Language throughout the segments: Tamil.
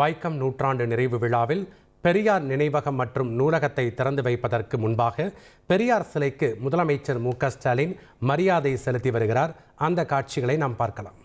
வைக்கம் நூற்றாண்டு நிறைவு விழாவில் பெரியார் நினைவகம் மற்றும் நூலகத்தை திறந்து வைப்பதற்கு முன்பாக பெரியார் சிலைக்கு முதலமைச்சர் மு க ஸ்டாலின் மரியாதை செலுத்தி வருகிறார். அந்த காட்சிகளை நாம் பார்க்கலாம்.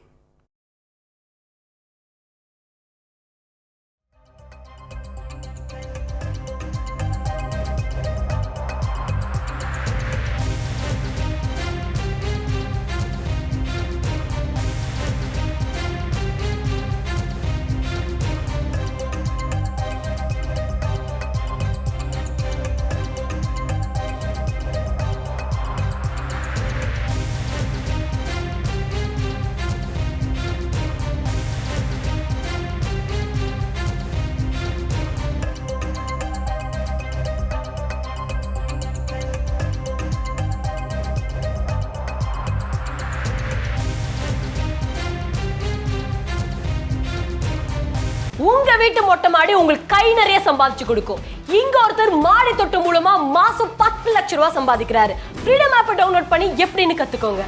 உங்க வீட்டு மொட்டை மாடி உங்களுக்கு கை நிறைய சம்பாதிச்சு கொடுக்கும். இங்க ஒருத்தர் மாடி தொட்டு மூலமா மாசம் பத்து லட்ச ரூபாய் சம்பாதிக்கிறாரு. ஃப்ரீடம் ஆப்பை டவுன்லோட் பண்ணி எப்படின்னு கத்துக்கோங்க.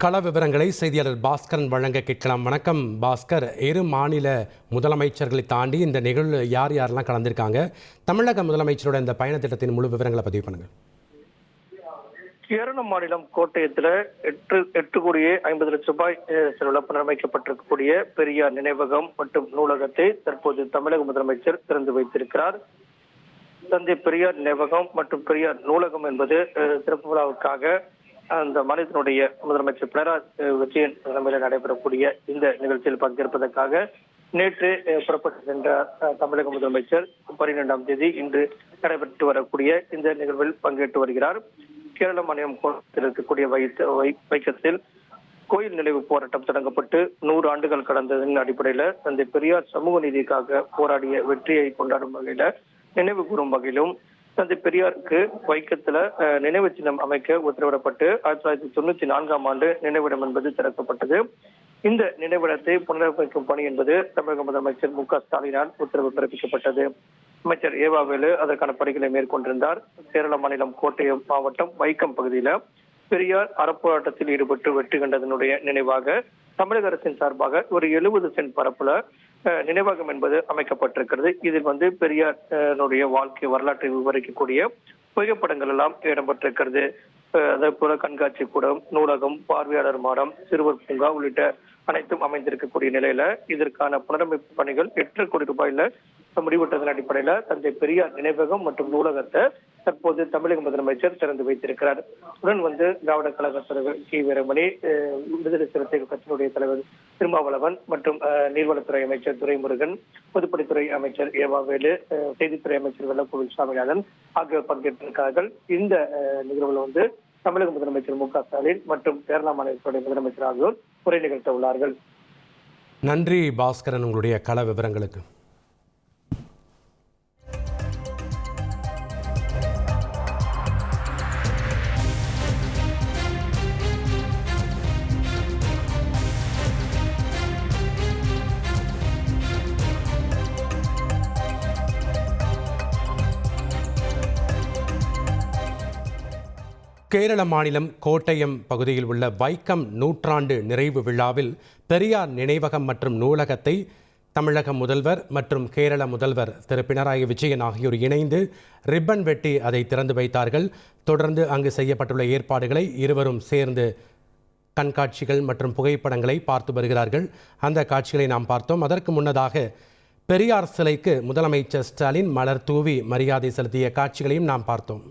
கள விவரங்களை செய்தியாளர் பாஸ்கரன் வழங்க கேட்கலாம். வணக்கம் பாஸ்கர். இரு மாநில முதலமைச்சர்களை தாண்டி இந்த நிகழ்வு யார் யாரெல்லாம் கலந்திருக்காங்க? தமிழக முதலமைச்சரோட இந்த பயண திட்டத்தின் முழு விவரங்களை பதிவு பண்ணுங்க. கேரள மாநிலம் கோட்டயத்தில் எட்டு எட்டு கோடியே ஐம்பது லட்சம் ரூபாய் அஹ், செலவில் புனரமைக்கப்பட்டிருக்கக்கூடிய பெரியார் நினைவகம் மற்றும் நூலகத்தை தற்போது தமிழக முதலமைச்சர் திறந்து வைத்திருக்கிறார். தந்தை பெரியார் நினைவகம் மற்றும் பெரியார் நூலகம் என்பது திறப்பு விழாவுக்காக அந்த மாநிலத்தினுடைய முதலமைச்சர் பினராயி விஜயன் தலைமையில் நடைபெறக்கூடிய இந்த நிகழ்ச்சியில் பங்கேற்பதற்காக நேற்று புறப்பட்டு சென்ற தமிழக முதலமைச்சர் பன்னிரெண்டாம் தேதி இன்று நடைபெற்று வரக்கூடிய இந்த நிகழ்வில் பங்கேற்று வருகிறார். கேரள மாநிலம் கோலத்தில் இருக்கக்கூடிய வை- வைக்கத்தில் கோயில் நினைவு போராட்டம் தொடங்கப்பட்டு நூறு ஆண்டுகள் கடந்ததன் அடிப்படையில தந்தை பெரியார் சமூக நீதிக்காக போராடிய வெற்றியை கொண்டாடும் வகையில நினைவு கூறும் வகையிலும் தந்தை பெரியாருக்கு வைக்கத்துல நினைவு சின்னம் அமைக்க உத்தரவிடப்பட்டு ஆயிரத்தி தொள்ளாயிரத்தி தொண்ணூத்தி நான்காம் ஆண்டு நினைவிடம் என்பது திறக்கப்பட்டது. இந்த நினைவிடத்தை புனரமைக்கும் பணி என்பது தமிழக முதலமைச்சர் மு க ஸ்டாலினால் உத்தரவு பிறப்பிக்கப்பட்டது. அமைச்சர் ஏவாவேலு அதற்கான பணிகளை மேற்கொண்டிருந்தார். கேரள மாநிலம் கோட்டயம் மாவட்டம் வைக்கம் பகுதியில பெரியார் அறப்போராட்டத்தில் ஈடுபட்டு வெற்றி கண்டதனுடைய நினைவாக தமிழக அரசின் சார்பாக ஒரு எழுபது சென்ட் பரப்புல நினைவகம் என்பது அமைக்கப்பட்டிருக்கிறது. இதில் வந்து பெரியாருடைய வாழ்க்கை வரலாற்றை விவரிக்கக்கூடிய புகைப்படங்கள் எல்லாம் இடம்பெற்றிருக்கிறது. அதே போல கண்காட்சி கூடம் நூலகம் பார்வையாளர் மாடம் சிறுவர் பூங்கா உள்ளிட்ட அனைத்தும் அமைந்திருக்கக்கூடிய நிலையில இதற்கான புனரமைப்பு பணிகள் எட்டு கோடி ரூபாயில முடிவிட்டதன் அடிப்படையில தந்தை பெரியார் நினைவகம் மற்றும் நூலகத்தை தற்போது தமிழக முதலமைச்சர் திறந்து வைத்திருக்கிறார். உடன் வந்து திராவிட கழக தலைவர் கி. வீரமணி விடுதலை சிறுத்தைகள் கட்சியினுடைய தலைவர் திருமாவளவன் மற்றும் நீர்வளத்துறை அமைச்சர் துரைமுருகன் பொதுப்பணித்துறை அமைச்சர் ஏவாவேலு செய்தித்துறை அமைச்சர் வெள்ளக்கோவில் சாமிநாதன் ஆகியோர் பங்கேற்றிருக்கிறார்கள். இந்த அஹ், நிகழ்வுல வந்து தமிழக முதலமைச்சர் மு க ஸ்டாலின் மற்றும் கேரளா மாநிலத்துடைய முதலமைச்சர் ஆகியோர் உரை நிகழ்த்த உள்ளார்கள். நன்றி பாஸ்கரன் உங்களுடைய கள விவரங்களுக்கு. கேரள மாநிலம் கோட்டயம் பகுதியில் உள்ள வைக்கம் நூற்றாண்டு நிறைவு விழாவில் பெரியார் நினைவகம் மற்றும் நூலகத்தை தமிழக முதல்வர் மற்றும் கேரள முதல்வர் திரு பினராயி விஜயன் ஆகியோர் இணைந்து ரிப்பன் வெட்டி அதை திறந்து வைத்தார்கள். தொடர்ந்து அங்கு செய்யப்பட்டுள்ள ஏற்பாடுகளை இருவரும் சேர்ந்து கண்காட்சிகள் மற்றும் புகைப்படங்களை பார்த்து வருகிறார்கள். அந்த காட்சிகளை நாம் பார்த்தோம். அதற்கு முன்னதாக பெரியார் சிலைக்கு முதலமைச்சர் ஸ்டாலின் மலர் தூவி மரியாதை செலுத்திய காட்சிகளையும் நாம் பார்த்தோம்.